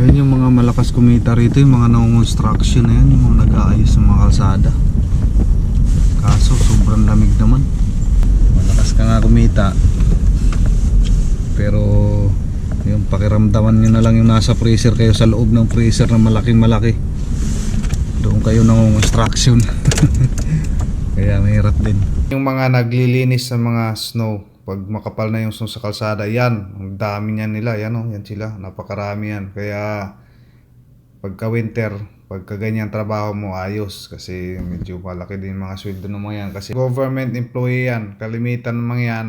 Yan yung mga malakas kumita rito, yung mga nang-construction na yan, yung mga nag-aayos ng mga kalsada. Kaso, sobrang lamig naman. Malakas ka nga kumita. Pero, yung pakiramdaman nyo na lang yung nasa freezer kayo sa loob ng freezer na malaking malaki. Doon kayo nang-construction. Kaya mahirap din. Yung mga naglilinis sa mga snow, pag makapal na yung snow sa kalsada, yan, ang dami niyan nila, yan oh, yan sila, napakarami yan. Kaya pagka winter, pagka ganyan trabaho mo, ayos kasi medyo malaki din mga sweldo ng mga yan. Kasi government employee yan, kalimitan ng mga yan,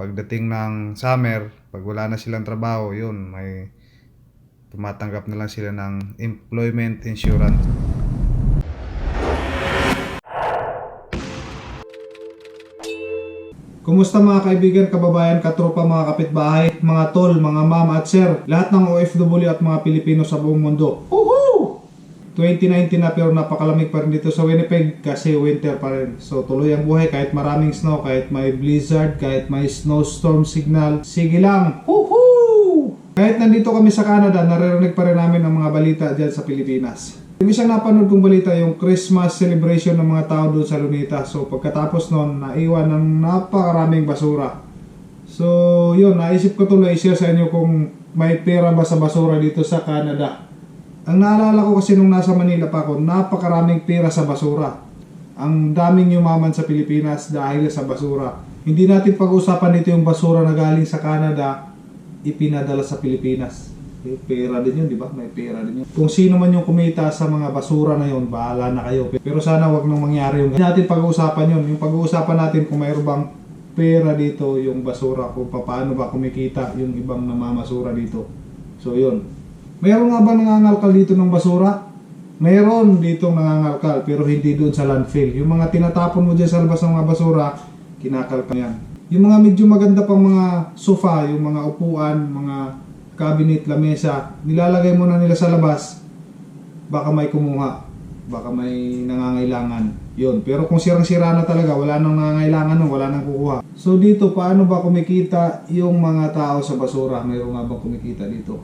pagdating ng summer, pag wala na silang trabaho, yun, may tumatanggap na lang sila ng employment insurance. Kumusta mga kaibigan, kababayan, katropa, mga kapitbahay, mga tol, mga mama at sir, lahat ng OFW at mga Pilipino sa buong mundo. Woohoo! 2019 na pero napakalamig pa rin dito sa Winnipeg kasi winter pa rin. So tuloy ang buhay kahit maraming snow, kahit may blizzard, kahit may snowstorm signal. Sige lang! Woohoo! Kahit nandito kami sa Canada, naririnig pa rin namin ang mga balita dyan sa Pilipinas. Yung isang napanood kong balita, yung Christmas celebration ng mga tao doon sa Lunita. So pagkatapos nun, naiwan ng napakaraming basura. So yun, naisip ko tuloy i-share sa inyo kung may pera ba sa basura dito sa Canada. Ang naalala ko kasi nung nasa Manila pa ako, napakaraming pera sa basura. Ang daming yumaman sa Pilipinas dahil sa basura. Hindi natin pag-usapan dito yung basura na galing sa Canada, ipinadala sa Pilipinas. May pera din yun, di ba? May pera din yun. Kung sino man yung kumita sa mga basura na yun, bahala na kayo. Pero sana wag nang mangyari yung natin pag-uusapan yun. Yung pag-uusapan natin kung mayroon bang pera dito yung basura, kung paano ba kumikita yung ibang namamasura dito. So yun. Mayroon nga ba nangangalkal dito ng basura? Mayroon dito nangangalkal pero hindi doon sa landfill. Yung mga tinatapon mo dyan sa labas ng mga basura, kinakalkal yan. Yung mga medyo maganda pang mga sofa, yung mga upuan, mga cabinet, lamesa, nilalagay mo na nila sa labas, baka may kumuha, baka may nangangailangan. Yun. Pero kung sirang-sira na talaga, wala nang nangangailangan nun, wala nang kukuha. So dito, paano ba kumikita yung mga tao sa basura? Mayroon nga bang kumikita dito?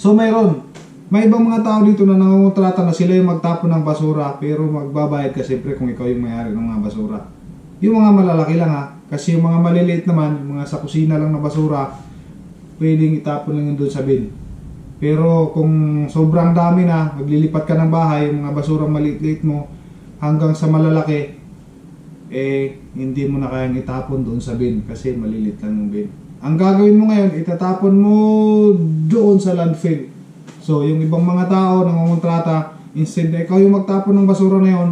So mayroon. May ibang mga tao dito na nangungontrata na sila yung magtapon ng basura pero magbabayad ka siyempre kung ikaw yung may-ari ng mga basura. Yung mga malalaki lang ha. Kasi yung mga maliliit naman, yung mga sa kusina lang na basura, pwedeng itapon lang yun doon sa bin. Pero kung sobrang dami na, maglilipat ka ng bahay, yung mga basura maliit-liit mo, hanggang sa malalaki, eh, hindi mo na kayang itapon doon sa bin kasi malilit lang yung bin. Ang gagawin mo ngayon, itatapon mo doon sa landfill. So, yung ibang mga tao nangungontrata, instead na ikaw yung magtapon ng basura na yun,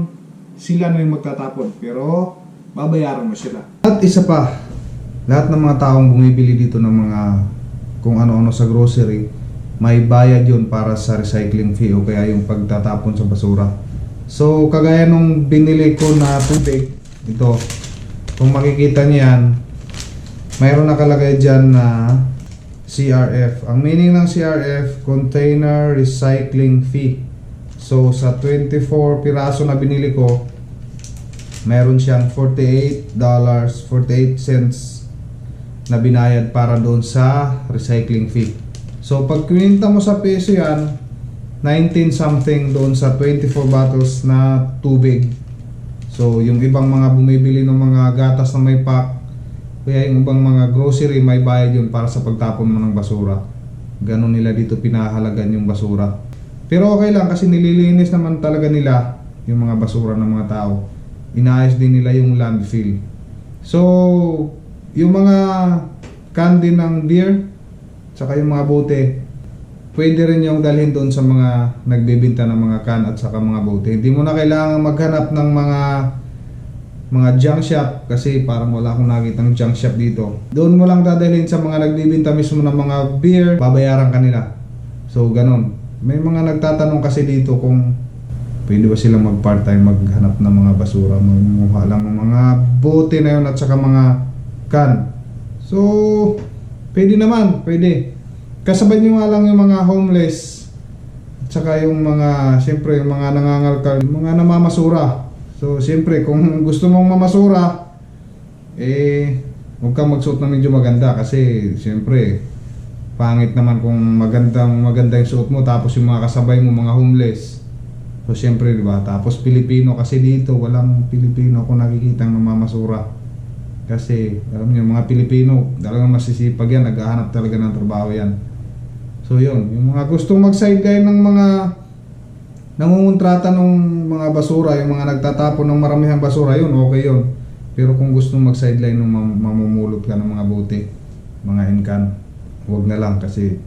sila na yung magtatapon. Pero, babayaran mo sila. At isa pa, lahat ng mga taong bumibili dito ng mga kung ano-ano sa grocery, may bayad yun para sa recycling fee o kaya yung pagtatapon sa basura. So, kagaya nung binili ko na tubig, ito, kung makikita niyan, mayroon nakalagay dyan na CRF. Ang meaning ng CRF, Container Recycling Fee. So, sa 24 piraso na binili ko, meron siyang $48, 48 cents na binayad para doon sa recycling fee. So pag kininta mo sa peso yan, 19 something doon sa 24 bottles na tubig. So yung ibang mga bumibili ng mga gatas na may pack, kaya yung ibang mga grocery may bayad yun para sa pagtapon mo ng basura. Ganon nila dito pinahalagan yung basura. Pero okay lang kasi nililinis naman talaga nila yung mga basura ng mga tao. Inaayos din nila yung landfill. So, yung mga candy ng beer, tsaka yung mga bote, pwede rin yung dalhin doon sa mga nagbebenta ng mga can at saka mga bote. Hindi mo na kailangan maghanap ng mga mga junk shop kasi parang wala akong nakitang junk shop dito. Doon mo lang dadalhin sa mga nagbebenta mismo ng mga beer, babayaran kanila. So, ganun. May mga nagtatanong kasi dito kung pwede ba silang mag part-time maghanap ng mga basura, magmuha lang ng mga bote na yun at saka mga can. So, pwede naman, pwede. Kasabay nyo nga lang yung mga homeless at saka yung mga, siyempre, yung mga nangangalkal, yung mga namamasura. So, siyempre, kung gusto mong mamasura, eh, huwag kang magsuot na medyo maganda kasi, siyempre, Pangit naman kung magandang maganda yung suot mo tapos yung mga kasabay mo mga homeless. So syempre, di ba? Tapos Pilipino kasi dito, walang Pilipino ako nakikitang namamasura. Kasi, alam niyo, mga Pilipino, talagang masisipag yan, naghahanap talaga ng trabaho yan. So yun, yung mga gustong mag-sideline ng mga nangungontrata ng mga basura, yung mga nagtatapon ng maramihang basura, yun, okay yun. Pero kung gusto mag-sideline ng mam- mamumulot ka ng mga buti, mga inkan, huwag na lang kasi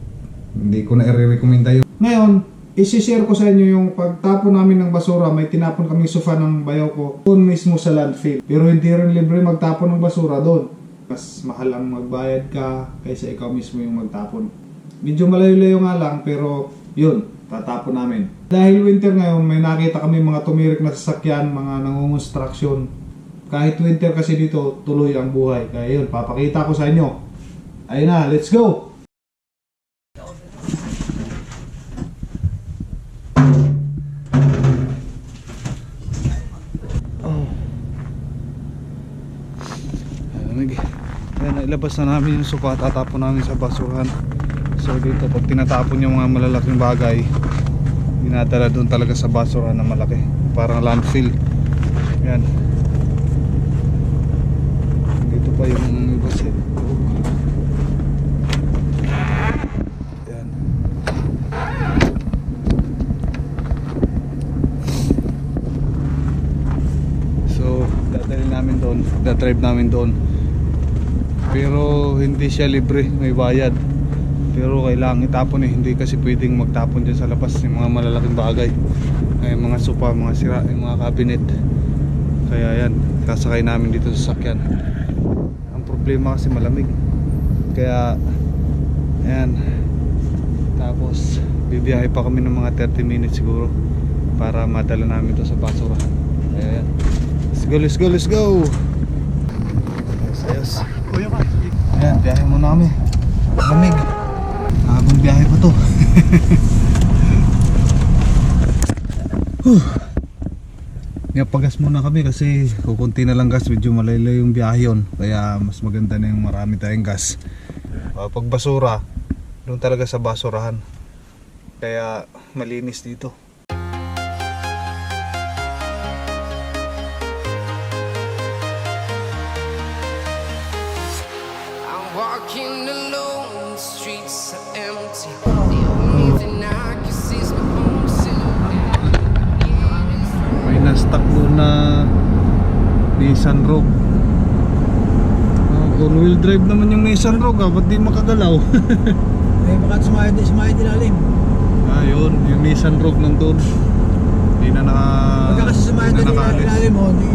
hindi ko na i-recommenda yun. Ngayon, isi-share ko sa inyo yung pagtapon namin ng basura, may tinapon kaming sofa ng bayaw ko doon mismo sa landfill. Pero hindi rin libre magtapon ng basura doon. Mas mahal ang magbayad ka kaysa ikaw mismo yung magtapon. Medyo malayo-layo nga lang pero yun, tatapon namin. Dahil winter ngayon, may nakita kami mga tumirik na sasakyan, mga nangungonstruction. Kahit winter kasi dito, tuloy ang buhay. Kaya yun, papakita ko sa inyo. Ayun na, let's go! Nailabas na namin yung sopa, tatapon namin sa basurahan. So dito, pag tinatapon yung mga malalaking bagay, dinadala doon talaga sa basurahan na malaki. Parang landfill. Yan. Dito pa yung iba sa dadalhin namin doon, dadrive namin doon. Pero hindi siya libre, may bayad. Pero kailangan itapon eh, hindi kasi pwedeng magtapon dyan sa labas yung mga malalaking bagay. Ay, mga sopa, mga sira, yung mga cabinet. Kaya yan, kasakay namin dito sa sakyan. Ang problema kasi malamig. Kaya, ayan. Tapos, bibiyahe pa kami ng mga 30 minutes siguro para madala namin to sa basurahan. Kaya yan. Let's go, let's go, let's go! Ayos, ayos. Kuya ka. Ayan, biyahe muna kami. Lamig. Habang biyahe pa to. Huh. Pagas muna kami kasi kukunti na lang gas, medyo malaylay yung biyahe yun. Kaya mas maganda na yung marami tayong gas. Uh, pag basura, doon talaga sa basurahan. Kaya malinis dito. Doon na Nissan Rogue. Oh, all wheel drive naman yung Nissan Rogue ah, ba't di makagalaw? Eh, baka sumaya din, sumaya din alim. ah, yun, yung Nissan Rogue nandun. Hindi na naka... Pagka kasi sumaya hindi din na nakaalis. ilalim mo, di,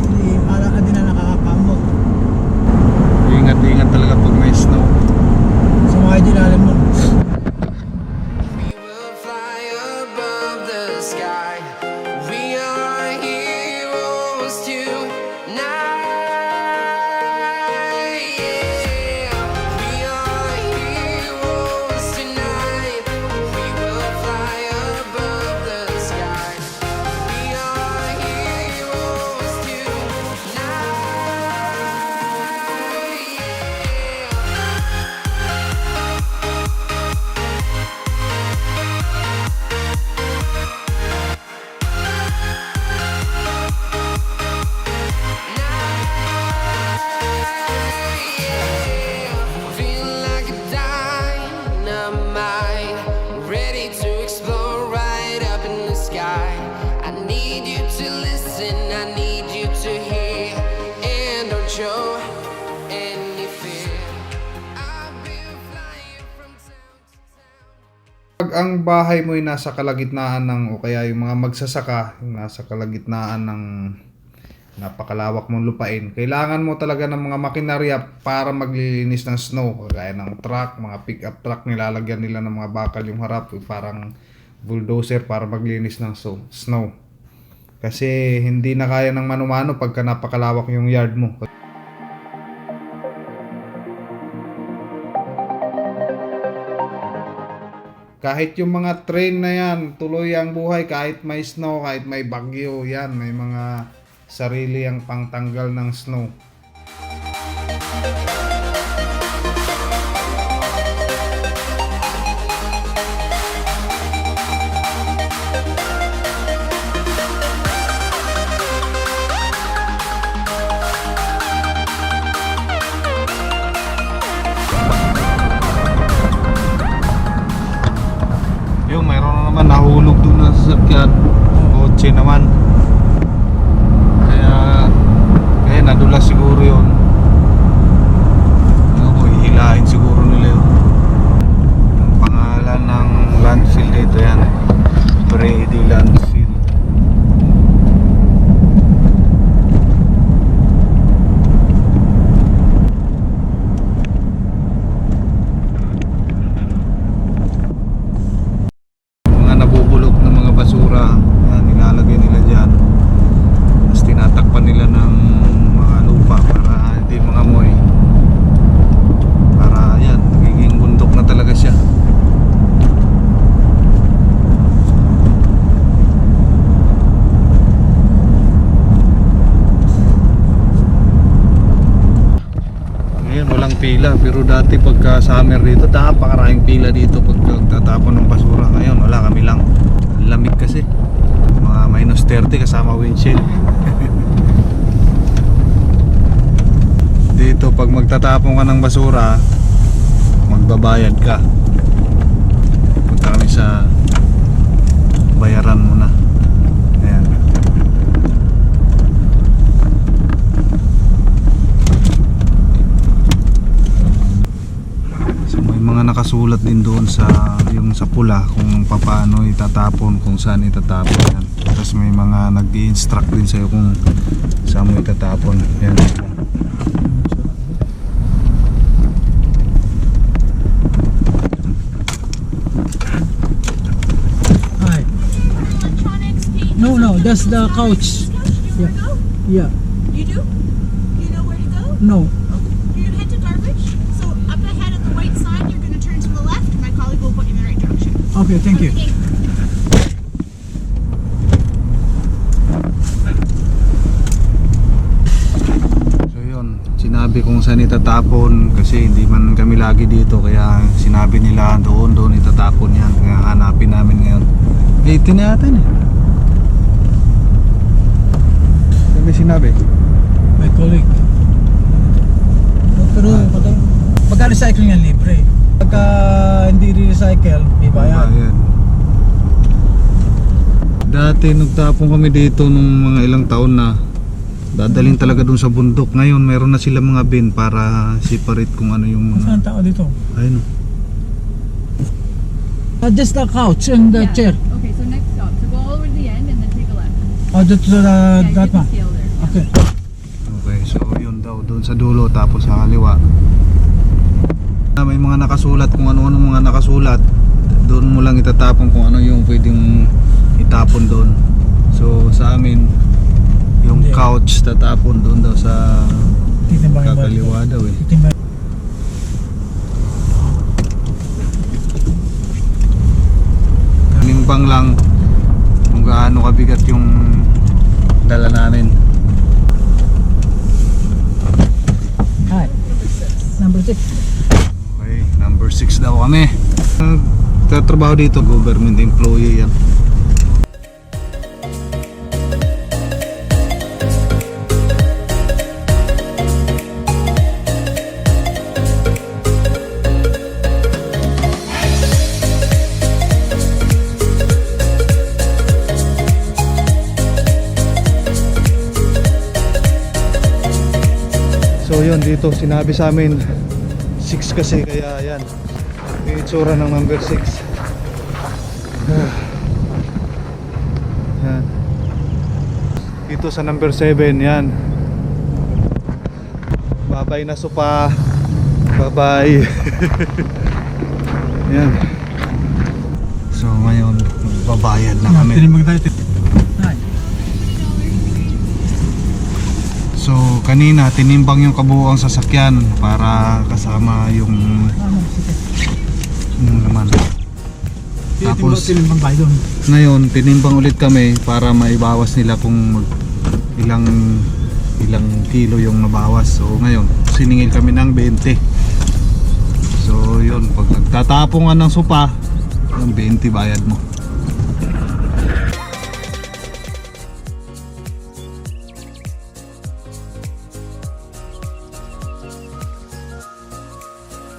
Pag ang bahay mo ay nasa kalagitnaan ng o kaya yung mga magsasaka, yung nasa kalagitnaan ng napakalawak mong lupain, kailangan mo talaga ng mga makinarya para maglilinis ng snow, kagaya ng truck, mga pick-up truck, nilalagyan nila ng mga bakal yung harap, parang bulldozer para maglinis ng snow. Kasi hindi na kaya ng manumano pagka napakalawak yung yard mo. Kahit yung mga train na yan, tuloy ang buhay kahit may snow, kahit may bagyo, yan, may mga sarili ang pangtanggal ng snow. Dati pagka summer dito napakaraming pila dito pagka tatapon ng basura. Ngayon wala kami lang. Ang lamig kasi. Mga minus 30 kasama windshield. Dito pag magtatapon ka ng basura magbabayad ka. Punta kami sa bayaran muna ayan So may mga nakasulat din doon sa yung sa pula kung paano itatapon, kung saan itatapon yan. Tapos may mga nag-i-instruct din sa'yo kung saan mo itatapon. Yan. Hi. No, no, that's the couch. Go? Yeah. You do? You know where to go? No. You head to garbage. So up ahead at the white sign, you're gonna turn to the left. My colleague will put you in the right direction. Okay, thank you. So yun, sinabi kung saan itatapon kasi hindi man kami lagi dito kaya sinabi nila doon doon itatapon yan kaya hanapin namin ngayon. 18 na yata eh. Kami sinabi. My colleague. Pero pag, pagka recycling yan libre. Pagka hindi re-recycle, may bayad. Bayad. Dati nagtapon kami dito nung mga ilang taon na dadalhin talaga doon sa bundok. Ngayon meron na sila mga bin para separate kung ano yung Saan mga tao dito? ayun. Uh, just the couch and the Yeah. chair. Okay, so next stop. So go all over to the end and then take a left. Oh, just to the, yeah, you that one. there. Okay. Okay, so yun daw doon sa dulo tapos sa kaliwa. Ah, May mga nakasulat kung ano-ano mga nakasulat. Doon mo lang itatapon kung ano yung pwedeng itapon doon. So sa amin yung couch tatapon doon daw sa kakaliwa daw eh. Titimbangin. Nimbang lang kung gaano kabigat yung dala namin. Hi. Number six. Okay, number 6 daw kami. Tatrabaho dito, government employee yan. So yun dito sinabi sa amin 6 kasi kaya yan yung itsura ng number 6 dito sa number 7 yan. Babay na sopa. Babay. Yan. So ngayon babayad na kami. So kanina tinimbang yung kabuuang sasakyan para kasama yung Tapos- tinimbang tayo doon. Ngayon, tinimbang ulit kami para maibawas nila kung ilang ilang kilo yung nabawas. So ngayon, siningil kami ng 20. So yun, pag nagtatapon ka ng sopa, yung 20 bayad mo.